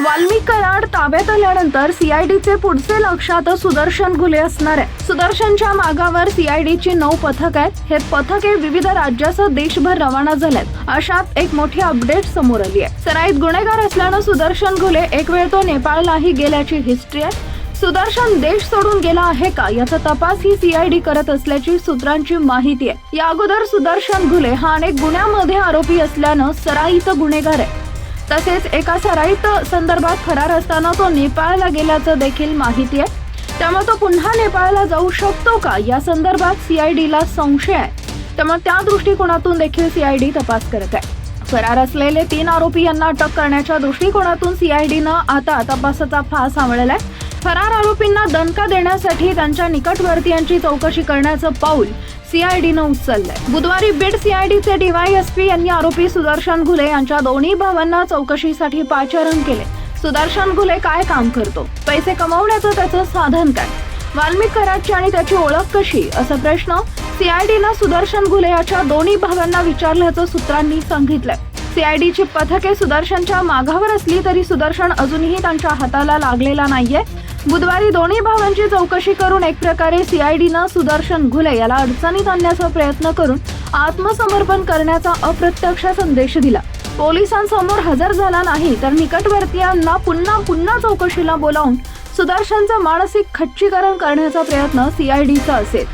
वाल्मिक कराड ताब्यात आल्यानंतर सीआयडीचे पुढचे लक्ष आता सुदर्शन घुले असणार आहे. सुदर्शनच्या मागावर सीआयडीची नऊ पथक आहेत. हे पथके विविध राज्यासह देशभर रवाना झाल्यात अशात एक मोठी अपडेट समोर आली आहे. सराईत गुन्हेगार असल्यानं सुदर्शन घुले एक वेळ तो नेपाळलाही गेल्याची हिस्ट्री आहे. सुदर्शन देश सोडून गेला आहे का? याचा तपास ही सीआयडी करत असल्याची सूत्रांची माहिती आहे. या अगोदर सुदर्शन घुले हा अनेक गुन्ह्यामध्ये आरोपी असल्यानं सराईचा गुन्हेगार आहे. तसेच एका सराईत संदर्भात फरार असताना तो नेपाळला गेल्याचं देखील माहिती आहे. त्यामुळे तो पुन्हा नेपाळला जाऊ शकतो का? या संदर्भात सीआयडीला संशय आहे. त्यामुळे त्या दृष्टिकोनातून देखील सीआयडी तपास करत आहे. फरार असलेले तीन आरोपी यांना अटक करण्याच्या दृष्टिकोनातून सीआयडीनं आता तपासाचा फास आहे. फरार आरोपींना दणका देण्यासाठी त्यांच्या निकटवर्तीयांची चौकशी करण्याचं पाऊल सीआयडीनं उचललंय. बुधवारी बीड सीआयडीचे डीवायएसपी यांनी आरोपी सुदर्शन घुले यांच्या दोन्ही भावांना चौकशीसाठी पाचारण केले सुदर्शन घुले काय काम करतो? पैसे कमवण्याचं त्याचं साधन काय? वाल्मिकराजची आणि त्याची ओळख कशी? असा प्रश्न सीआयडीनं सुदर्शन घुले याच्या दोन्ही भावांना विचारल्याचं सूत्रांनी सांगितलंय. सीआयडीची पथके सुदर्शनच्या मागावर असली तरी सुदर्शन अजूनही त्यांच्या हाताला लागलेला नाहीये. बुधवारी दोन्ही भावांची चौकशी करून एक प्रकारे सीआयडीनं सुदर्शन घुले याला अडचणीत आणण्याचा प्रयत्न करून आत्मसमर्पण करण्याचा अप्रत्यक्ष संदेश दिला. पोलिसांसमोर हजर झाला नाही तर निकटवर्तीयांना पुन्हा पुन्हा चौकशीला बोलावून सुदर्शनचं मानसिक खच्चीकरण करण्याचा प्रयत्न सीआयडीचा असेल.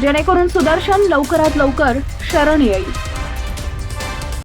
जेणेकरून सुदर्शन लवकरात लवकर शरण येईल.